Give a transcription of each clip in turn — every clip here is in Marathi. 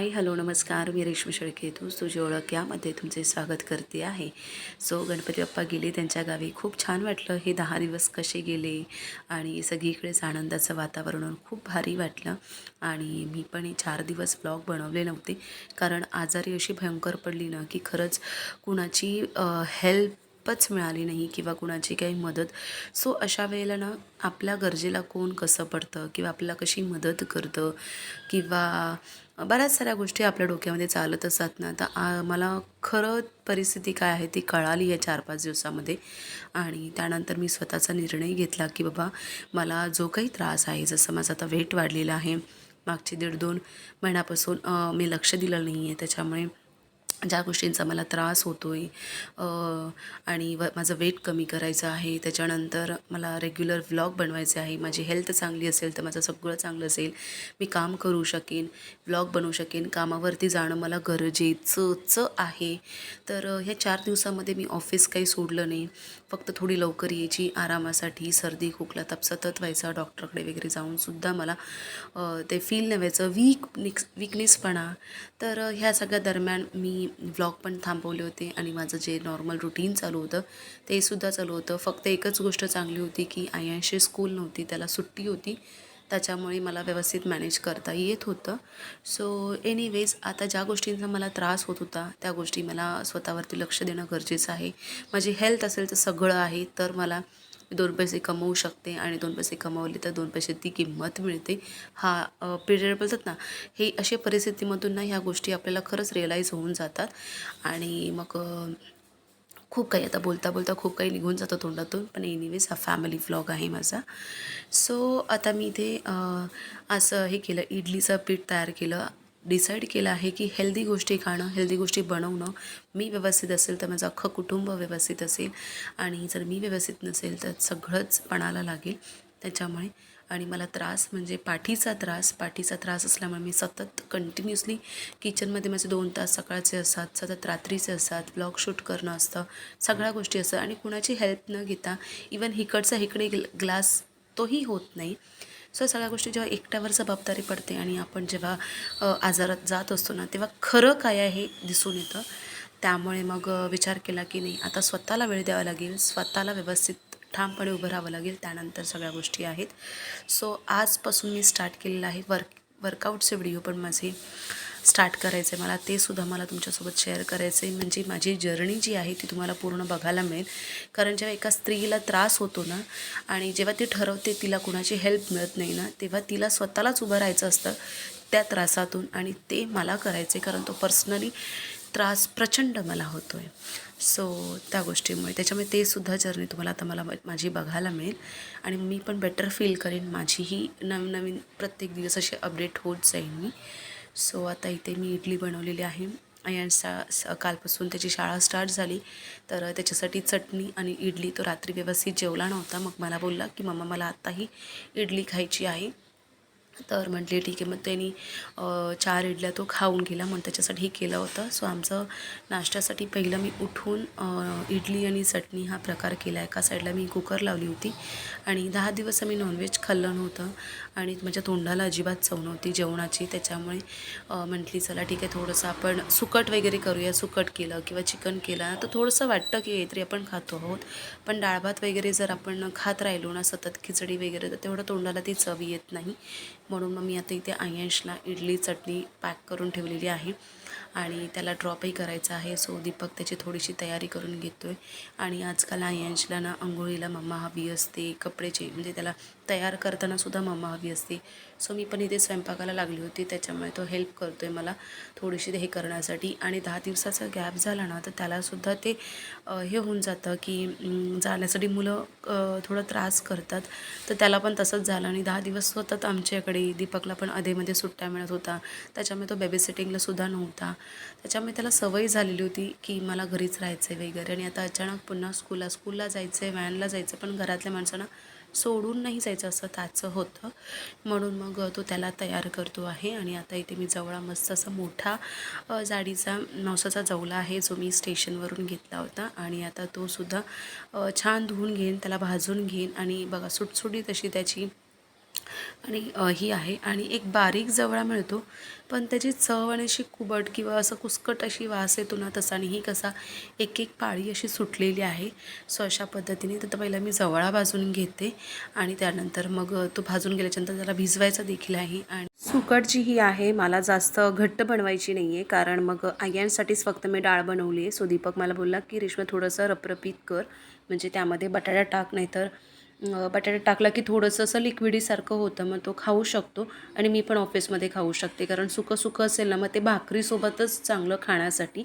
हाय हॅलो नमस्कार. मी रेश्मी शेळके तू तुझी ओळख यामध्ये तुमचे स्वागत करते आहे. सो गणपती बाप्पा गेले त्यांच्या गावी खूप छान वाटलं. हे दहा दिवस कसे गेले आणि सगळीकडेच आनंदाचं वातावरण खूप भारी वाटलं. आणि मी पण हे चार दिवस ब्लॉग बनवले नव्हते. कारण आजारी अशी भयंकर पडली ना की खरंच कुणाची हेल्प पच मिळाली नाही किंवा कुणाची काही मदत. सो अशा वेळेला ना आपल्या गरजेला कोण कसं पडतं किंवा आपल्याला कशी मदत करतं किंवा बऱ्याच साऱ्या गोष्टी आपल्या डोक्यामध्ये चालत असतात ना. तर मला खरं परिस्थिती काय आहे ती कळाली या चार पाच दिवसामध्ये. आणि त्यानंतर मी स्वतःचा निर्णय घेतला की बाबा मला जो काही त्रास आहे जसं माझं आता वेट वाढलेलं आहे मागचे दीड दोन महिन्यापासून मी लक्ष दिलं नाही आहे त्याच्यामुळे ज्या गोष्टींचा मला त्रास होतो आहे आणि व माझं वेट कमी करायचं आहे त्याच्यानंतर मला रेग्युलर व्लॉग बनवायचे आहे माझी हेल्थ चांगली असेल तर माझं सगळं चांगलं असेल मी काम करू शकेन व्लॉग बनवू शकेन कामावरती जाणं मला गरजेचंच आहे. तर ह्या चार दिवसामध्ये मी ऑफिस काही सोडलं नाही. फक्त थोडी लवकर यायची. आरामासाठी सर्दी खोकला ताप सतत व्हायचा. डॉक्टरकडे वगैरे जाऊनसुद्धा मला ते फील नव्हायचं वीक निक्स विकनेसपणा तर ह्या सगळ्या दरम्यान मी व्लॉग पण थांबवले होते आणि माझं जे नॉर्मल रुटीन चालू होतं ते सुद्धा चालू होतं. फक्त एकच गोष्ट चांगली होती की आयांशी स्कूल नव्हती. त्याला सुट्टी होती. त्याच्यामुळे मला व्यवस्थित मॅनेज करता येत होतं. सो एनिवेज आता ज्या गोष्टींचा मला त्रास होत होता त्या गोष्टी मला स्वतःवरती लक्ष देणं गरजेचं आहे. माझी हेल्थ असेल तर सगळं आहे तर मला दोन पैसे कमवू शकते आणि दोन पैसे कमवले तर दोन पैसे ती किंमत मिळते. हा पिरियड बोलतात ना हे अशा परिस्थितीमधून ना ह्या गोष्टी आपल्याला खरंच रिअलाईज होऊन जातात. आणि मग खूप काही आता बोलता बोलता खूप काही निघून जातं तोंडातून. पण एनिवेज हा फॅमिली व्लॉग आहे माझा. सो आता मी इथे असं हे केलं इडलीचं पीठ तयार केलं. डिसाईड केलं आहे की हेल्दी गोष्टी खाणं हेल्दी गोष्टी बनवणं. मी व्यवस्थित असेल तर माझं अख्खं कुटुंब व्यवस्थित असेल. आणि जर मी व्यवस्थित नसेल तर सगळंच पणाला लागेल. त्याच्यामुळे आणि मला त्रास म्हणजे पाठीचा त्रास पाठीचा त्रास असल्यामुळे मी सतत कंटिन्युअसली किचनमध्ये माझे दोन तास सकाळचे असतात सतत रात्रीचे असतात ब्लॉग शूट करणं असतं सगळ्या गोष्टी असतात आणि कुणाची हेल्प न घेता इवन हिकडचा हिकडे ग्लास तोही होत नाही. सो सगळ्या गोष्टी जेव्हा एकट्यावर जबाबदारी पडते आणि आपण जेव्हा आजारात जात असतो ना तेव्हा खरं काय आहे हे दिसून येतं. त्यामुळे मग विचार केला की नाही आता स्वतःला वेळ द्यावा लागेल स्वतःला व्यवस्थित ठामपणे उभं राहावं लागेल त्यानंतर सगळ्या गोष्टी आहेत. सो आजपासून मी स्टार्ट केलेलं आहे वर्क वर्कआउटचे व्हिडिओ पण माझे स्टार्ट करायचे. मला ते सुद्धा मला तुमच्यासोबत शेअर करायचे. म्हणजे माझी जर्नी जी आहे ती तुम्हाला पूर्ण बघायला मिळेल. कारण जेव्हा एका स्त्रीला त्रास होतो ना आणि जेव्हा ती ठरवते तिला कुणाची हेल्प मिळत नाही ना तेव्हा तिला स्वतःलाच उभं राहायचं असतं त्या त्रासातून. आणि ते मला करायचे कारण तो पर्सनली त्रास प्रचंड मला होतो आहे सो त्या गोष्टीमुळे. त्याच्यामुळे ते सुद्धा जर्नी तुम्हाला आता मला माझी बघायला मिळेल. आणि मी पण बेटर फील करेन. माझीही नवीन नवीन प्रत्येक दिवस असे अपडेट होत जाईल मी. सो आता इथे मी इडली बनवलेली आहे. आणि सा कालपासून त्याची शाळा स्टार्ट झाली. तर त्याच्यासाठी चटणी आणि इडली. तो रात्री व्यवस्थित जेवला नव्हता. मग मला बोलला की मम्मा मला आत्ताही इडली खायची आहे. तर म्हटले ठीक आहे. मग त्यांनी चार इडल्या तो खाऊन गेला. मग त्याच्यासाठी केलं होतं. सो आमचं नाश्त्यासाठी पहिलं मी उठून इडली आणि चटणी हा प्रकार केला. एका साईडला मी कुकर लावली होती. आणि दहा दिवस आम्ही नॉनव्हेज खाल्लं नव्हतं. आणि माझ्या तोंडाला अजिबात चव नव्हती जेवणाची. त्याच्यामुळे म्हटली चला ठीक आहे थोडंसं आपण सुकट वगैरे करूया. सुकट केलं किंवा चिकन केलं तर थोडंसं वाटतं की तरी आपण खातो आहोत. पण डाळ भात वगैरे जर आपण खात राहिलो ना सतत खिचडी वगैरे तर तेवढं तोंडाला ती चव येत नाही. म्हणून मग मी आता इथे आयांशला इडली चटणी पॅक करून ठेवलेली आहे. आणि त्याला ड्रॉपही करायचा आहे. सो दीपक त्याची थोडीशी तयारी करून घेतो आहे आणि आजकाल आयांशला ना अंघोळीला मम्मा हवी असते. कपडेचे म्हणजे त्याला तयार करतानासुद्धा मम्मा हवी असते. सो मी पण इथे स्वयंपाकाला लागली होती. त्याच्यामुळे तो हेल्प करतो आहे मला थोडीशी हे करण्यासाठी. आणि दहा दिवसाचा गॅप झाला ना तर त्यालासुद्धा ते हे होऊन जातं की जाण्यासाठी मुलं थोडं त्रास करतात. तर त्याला पण तसंच झालं. आणि दहा दिवस सतत आमच्याकडे. दीपकला पण अधेमध्ये सुट्ट्या मिळत होता. त्याच्यामुळे तो बेबी सिटिंगलासुद्धा नव्हता. त्याच्यामुळे त्याला सवय झालेली होती की मला घरीच राहायचं आहे वगैरे. आणि आता अचानक पुन्हा स्कूलला स्कूलला जायचं आहे व्हॅनला जायचं पण घरातल्या माणसांना सोडून नाही जायचं असं त्याचं होतं. म्हणून मग तो त्याला तयार करतो आहे. आणि आता इथे मी जवळा मस्त असा मोठा जाडीचा नवसाचा जवला आहे जो मी स्टेशनवरून घेतला होता. आणि आता तो सुद्धा छान धुवून घेईन त्याला भाजून घेईन. आणि बघा सुटसुटीत अशी त्याची आणि ही आहे. आणि एक बारीक जवळा मिळतो पण त्याची चव आणि अशी कुबट किंवा असं कुसकट अशी वास येतो ना तसा आणि ही कसा एक एक पाळी अशी सुटलेली आहे. सो अशा पद्धतीने तर पहिला मी जवळा भाजून घेते आणि त्यानंतर मग तो भाजून गेल्याच्यानंतर त्याला भिजवायचं देखील आहे आणि सुकट जी ही आहे मला जास्त घट्ट बनवायची नाही आहे कारण मग आयांसाठीच फक्त मी डाळ बनवली आहे. सो दीपक मला बोलला की रेश्मा थोडंसं रपरपीत कर. म्हणजे त्यामध्ये बटाटा टाक नाहीतर बटाटा टाकला की थोडंसं असं लिक्विडीसारखं होतं मग तो खाऊ शकतो आणि मी पण ऑफिसमध्ये खाऊ शकते कारण सुकं सुकं असेल ना मग ते भाकरीसोबतच चांगलं खाण्यासाठी.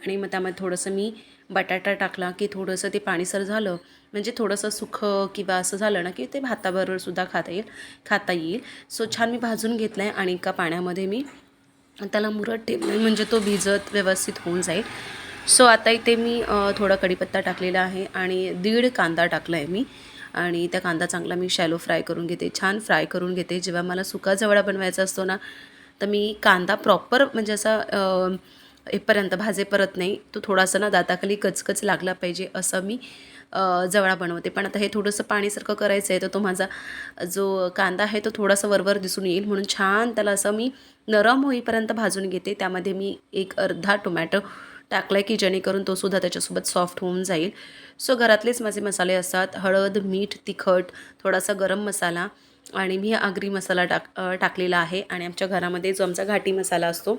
आणि मग त्यामध्ये थोडंसं मी बटाटा टाकला की थोडंसं ते पाणीसर झालं म्हणजे थोडंसं सुखं किंवा असं झालं ना की ते भाताबरोबरसुद्धा खाता येईल खाता येईल. सो छान मी भाजून घेतलं आहे आणि एका पाण्यामध्ये मी त्याला मुरत ठेवलं म्हणजे तो भिजत व्यवस्थित होऊन जाईल. सो आता इथे मी थोडा कढीपत्ता टाकलेला आहे आणि दीड कांदा टाकला आहे मी. आणि त्या कांदा चांगला मी शॅलो फ्राय करून घेते. छान फ्राय करून घेते. जेव्हा मला सुका जवळा बनवायचा असतो ना तर मी कांदा प्रॉपर म्हणजे असा इथपर्यंत भाजे परत नाही. तो थोडासा ना दाताखाली कचकच लागला पाहिजे असं मी जवळा बनवते. पण आता हे थोडंसं पाणीसारखं करायचं आहे तर तो माझा जो कांदा आहे तो थोडासा वरवर दिसून येईल. म्हणून छान त्याला असं मी नरम होईपर्यंत भाजून घेते. त्यामध्ये मी एक अर्धा टोमॅटो टाकला आहे की जेणेकरून तो सुद्धा त्याच्यासोबत सॉफ्ट होऊन जाईल. सो घरातलेच माझे मसाले असतात. हळद मीठ तिखट थोडासा गरम मसाला आणि मी आगरी मसाला टाक टाकलेला आहे. आणि आमच्या घरामध्ये जो आमचा घाटी मसाला असतो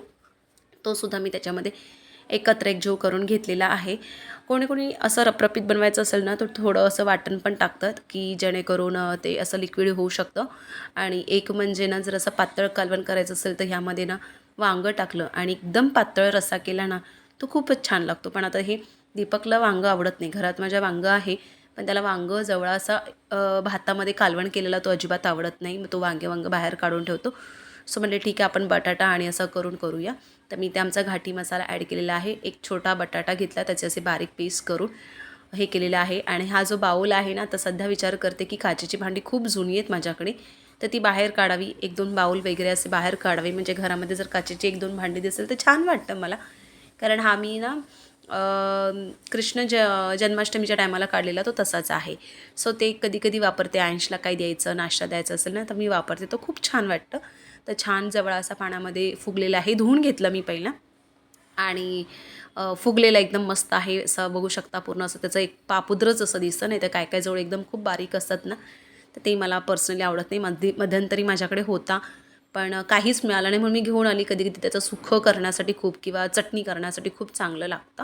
तो सुद्धा मी त्याच्यामध्ये एकत्र एकजीव करून घेतलेला आहे. कोणी कोणी असं रपरपीत बनवायचं असेल ना तर थोडं असं वाटण पण टाकतात की जेणेकरून ते असं लिक्विड होऊ शकतं. आणि एक म्हणजे ना जर असं पातळ कालवण करायचं असेल तर ह्यामध्ये ना वांगं टाकलं. आणि एकदम पातळ रस्सा केला ना तो खूपच छान लागतो. पण आता हे दीपकला वांगं आवडत नाही. घरात माझ्या वांगं आहे पण त्याला वांगं जवळा असा भातामध्ये कालवण केलेला तो अजिबात आवडत नाही. मग तो वांगे वांगं बाहेर काढून ठेवतो. सो म्हणजे ठीक आहे आपण बटाटा आणि असं करून करूया. तर मी ते आमचा घाटी मसाला ॲड केलेला आहे. एक छोटा बटाटा घेतला त्याचे असे बारीक पीस करून हे केलेलं आहे. आणि हा जो बाऊल आहे ना तर सध्या विचार करते की काचेची भांडी खूप जुनी आहेत माझ्याकडे. तर ती बाहेर काढावी. एक दोन बाऊल वगैरे असे बाहेर काढावे. म्हणजे घरामध्ये जर काचेची एक दोन भांडी दिसेल तर छान वाटतं मला. कारण हा मी ना कृष्ण ज जन्माष्टमीच्या टायमाला काढलेला तो तसाच आहे. सो ते कधी कधी वापरते आयंशला काय द्यायचं नाश्ता द्यायचा असेल ना तर मी वापरते. तो खूप छान वाटतं. तर छान जवळ असा पाण्यामध्ये फुगलेला आहे. धुवून घेतलं मी पहिला. आणि फुगलेला एकदम मस्त आहे असं बघू शकता पूर्ण असं. त्याचं एक पापुद्रच असं दिसतं नाही तर काय काय जवळ एकदम खूप बारीक असतात ना. तर ते मला पर्सनली आवडत नाही. मध्य मध्यंतरी माझ्याकडे होता. पण काहीच मिळालं नाही म्हणून मी घेऊन आली. कधी कधी त्याचं सुखं करण्यासाठी खूप किंवा चटणी करण्यासाठी खूप चांगलं लागतं.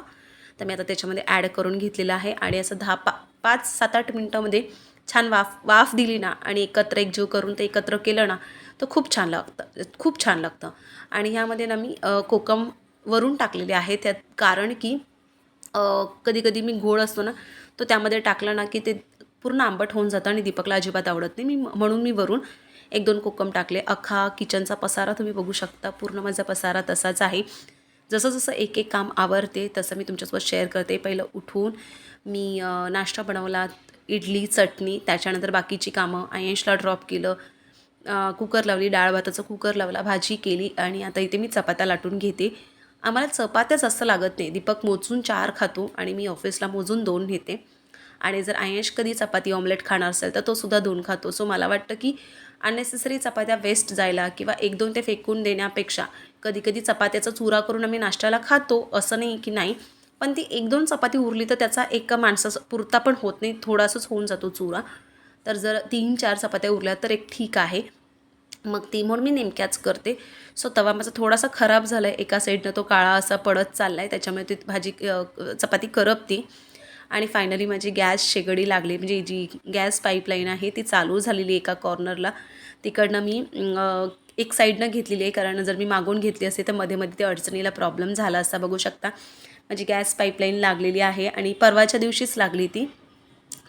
तर मी आता त्याच्यामध्ये ॲड करून घेतलेलं आहे आणि असं दहा पा पाच सात आठ मिनटामध्ये छान वाफ वाफ दिली ना आणि एकत्र एकजीव करून ते एकत्र केलं ना तर खूप छान लागतं. खूप छान लागतं. आणि ह्यामध्ये ना मी कोकम वरून टाकलेले आहे. त्यात कारण की कधी कधी मी गोड असतो ना तो त्यामध्ये टाकला ना की ते पूर्ण आंबट होऊन जातं आणि दीपकला अजिबात आवडत नाही. मी म्हणून मी वरून एक दोन कोकम टाकले. अख्खा किचनचा पसारा तुम्ही बघू शकता. पूर्ण माझा पसारा तसाच आहे. जसं जसं एक एक काम आवरते तसं मी तुमच्यासोबत शेअर करते. पहिलं उठून मी नाश्ता बनवला इडली चटणी त्याच्यानंतर बाकीची कामं आयंशला ड्रॉप केलं. कुकर लावली डाळ भाताचं कुकर लावला भाजी केली आणि आता इथे मी चपात्या लाटून घेते. आम्हाला चपात्या जास्त लागत नाही. दीपक मोजून चार खातो आणि मी ऑफिसला मोजून दोन घेते. आणि जर आयश कधी चपाती ऑमलेट खाणार असेल तर तो सुद्धा धुऊन खातो. सो मला वाटतं की अननेसेसरी चपात्या वेस्ट जायला किंवा एक दोन ते फेकून देण्यापेक्षा कधी कधी चपात्याचा चुरा करून आम्ही नाश्त्याला खातो असं नाही की नाही. पण ती एक दोन चपाती उरली तर त्याचा एका माणसाचा पुरता पण होत नाही थोडासाच होऊन जातो चुरा. तर जर तीन चार चपात्या उरल्या तर एक ठीक आहे. मग ती म्हणून मी नेमक्याच करते. सो तवा माझा थोडासा खराब झाला आहे एका साईडनं तो काळा असा पडत चालला आहे त्याच्यामुळे ती भाजी चपाती करपती. आणि फायनली माझी गॅस शेगडी लागली. म्हणजे जी गॅस पाईपलाईन आहे ती चालू झालेली एका कॉर्नरला तिकडनं मी एक साईडनं घेतलेली आहे. कारण जर मी मागून घेतली असते तर मध्ये मध्ये ते अडचणीला प्रॉब्लेम झाला असता. बघू शकता. माझी गॅस पाईपलाईन लागलेली आहे आणि परवाच्या दिवशीच लागली ती.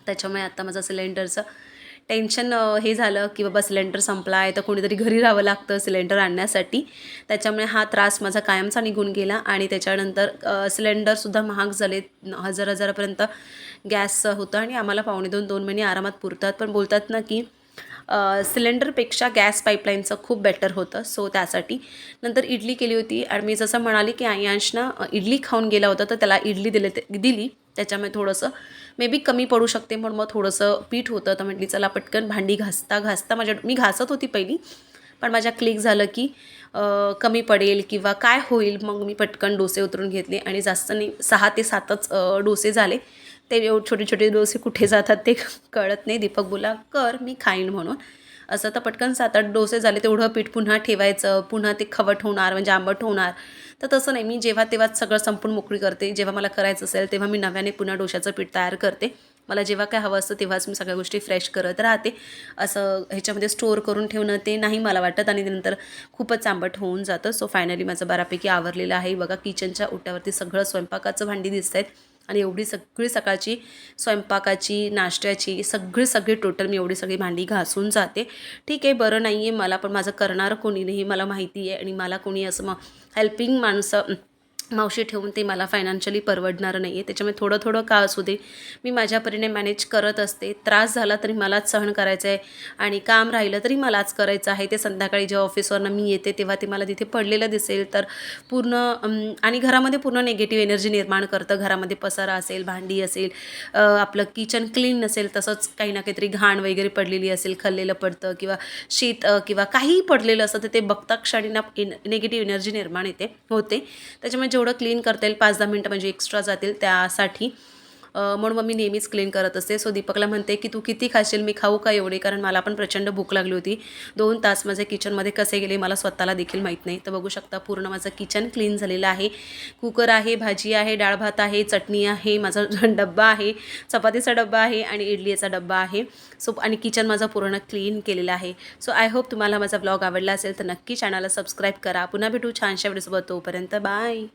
त्याच्यामुळे आता माझं सिलेंडरचं टेन्शन हे झालं की बाबा सिलेंडर संपला आहे तर कोणीतरी घरी राहावं लागतं सिलेंडर आणण्यासाठी. त्याच्यामुळे हा त्रास माझा कायमचा निघून गेला आणि त्याच्यानंतर सिलेंडरसुद्धा महाग झाले हजार हजारापर्यंत गॅस होतं आणि आम्हाला पावणे दोन दोन महिने आरामात पुरतात. पण बोलतात ना की सिलेंडरपेक्षा गॅस पाईपलाईनचं खूप बेटर होतं. सो त्यासाठी नंतर इडली केली होती. आणि मी जसं म्हणाली की आयांशनं इडली खाऊन गेला होता तर त्याला इडली दिले दिली. त्याच्यामुळे थोडंसं मे बी कमी पडू शकते म्हणून मग थोडंसं पीठ होतं. तर म्हटली चला पटकन भांडी घासता घासता. माझ्या मी घासत होती पहिली पण माझ्या क्लिक झालं की कमी पडेल किंवा काय होईल? मग मी पटकन डोसे उतरून घेतले आणि जास्त नाही सहा ते सातच डोसे झाले. ते छोटे छोटे डोसे कुठे जातात ते कळत नाही. दीपक बोला कर मी खाईन म्हणून. असं तर पटकन सात आठ डोसे झाले. तेवढं पीठ पुन्हा ठेवायचं. पुन्हा ते खवट होणार म्हणजे आंबट होणार. तर तसं नाही मी जेव्हा तेव्हाच सगळं संपून मोकळी करते जेव्हा मला करायचं असेल तेव्हा मी नव्याने पुन्हा डोशाचं पीठ तयार करते. मला जेव्हा काय हवं असतं तेव्हाच मी सगळ्या गोष्टी फ्रेश करत राहते. असं ह्याच्यामध्ये स्टोअर करून ठेवणं ते नाही मला वाटत आणि नंतर खूपच आंबट होऊन जातं. सो फायनली माझं बऱ्यापैकी आवरलेलं आहे. बघा किचनच्या ओट्यावरती सगळं स्वयंपाकाचं भांडी दिसत आहेत आणि एवढी सगळी सकाळची स्वयंपाकाची नाश्त्याची सगळी सगळी टोटल मी एवढी सगळी भांडी घासून जाते. ठीक आहे बरं नाही आहे मला पण माझं करणारं कोणी नाही मला माहिती आहे आणि मला कोणी असं मग हेल्पिंग माणसं मावशी ठेवून ते मला फायनान्शियली परवडणारं नाही आहे त्याच्यामुळे थोडं थोडं का असू दे. मी माझ्या परीने मॅनेज करत असते. त्रास झाला तरी मलाच सहन करायचं आहे आणि काम राहिलं तरी मलाच करायचं आहे. ते संध्याकाळी जेव्हा ऑफिसवरनं मी येते तेव्हा ते मला तिथे पडलेलं दिसेल. तर पूर्ण आणि घरामध्ये पूर्ण निगेटिव्ह एनर्जी निर्माण करतं. घरामध्ये पसारा असेल भांडी असेल आपलं किचन क्लीन नसेल तसंच काही ना काहीतरी घाण वगैरे पडलेली असेल खाल्लेलं पडतं किंवा शीत किंवा काहीही पडलेलं असतं तर ते बघता क्षणी ना निगेटिव्ह एनर्जी निर्माण येते होते. त्याच्यामुळे जेवढं क्लीन करता येईल पाच दहा मिनटं म्हणजे एक्स्ट्रा जातील त्यासाठी. म्हणून मग मी नेहमीच क्लीन करत असते. सो दीपकला म्हणते की तू किती खाशील? मी खाऊ का एवढे? कारण मला पण प्रचंड भूक लागली होती. दोन तास माझे किचनमध्ये कसे गेले मला स्वतःला देखील माहीत नाही. तर बघू शकता पूर्ण माझं किचन क्लीन झालेलं आहे. कुकर आहे भाजी आहे डाळ भात आहे चटणी आहे माझा डब्बा आहे चपातीचा डब्बा आहे आणि इडलीचा डब्बा आहे. सो आणि किचन माझं पूर्ण क्लीन केलेलं आहे. सो आय होप तुम्हाला माझा ब्लॉग आवडला असेल तर नक्की चॅनलला सबस्क्राईब करा. पुन्हा भेटू छानशा वेळेसोबत तोपर्यंत बाय